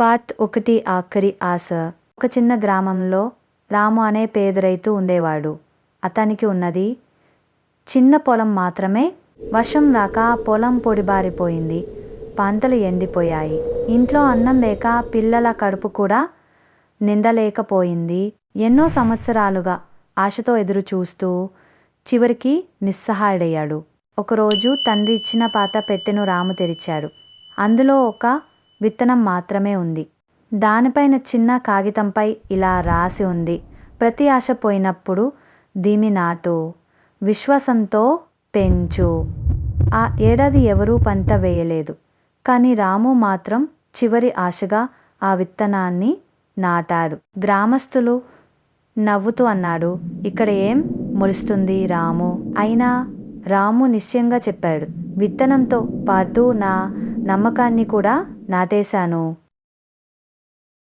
Part ఒకటి ఆఖరి ఆశ. ఒక చిన్న గ్రామంలో రాము అనే పేద రైతు ఉండేవాడు. అతనికి ఉన్నది చిన్న పొలం మాత్రమే. వర్షం రాక పొలం పొడిబారిపోయింది. పంటలు ఎండిపోయాయి. ఇంట్లో అన్నం లేక పిల్లల కడుపు కూడా నిండలేకపోయింది. ఎన్నో సంవత్సరాలుగా ఆశతో ఎదురు చూస్తూ చివరికి నిస్సహాయుడయ్యాడు. ఒకరోజు తండ్రి ఇచ్చిన పాత పెట్టెను రాము తెరిచాడు. అందులో ఒక విత్తనం మాత్రమే ఉంది. దానిపైన చిన్న కాగితంపై ఇలా రాసి ఉంది. ప్రతి ఆశ పోయినప్పుడు దీమి నాటు విశ్వాసంతో పెంచు. ఆ ఏడాది ఎవరూ పంట వేయలేదు. కానీ రాము మాత్రం చివరి ఆశగా ఆ విత్తనాన్ని నాటాడు. గ్రామస్తులు నవ్వుతూ అన్నాడు ఇక్కడ ఏం మొలుస్తుంది రాము? అయినా రాము నిశ్చయంగా చెప్పాడు విత్తనంతో పాటు నా నమ్మకాన్ని కూడా నాటేశాను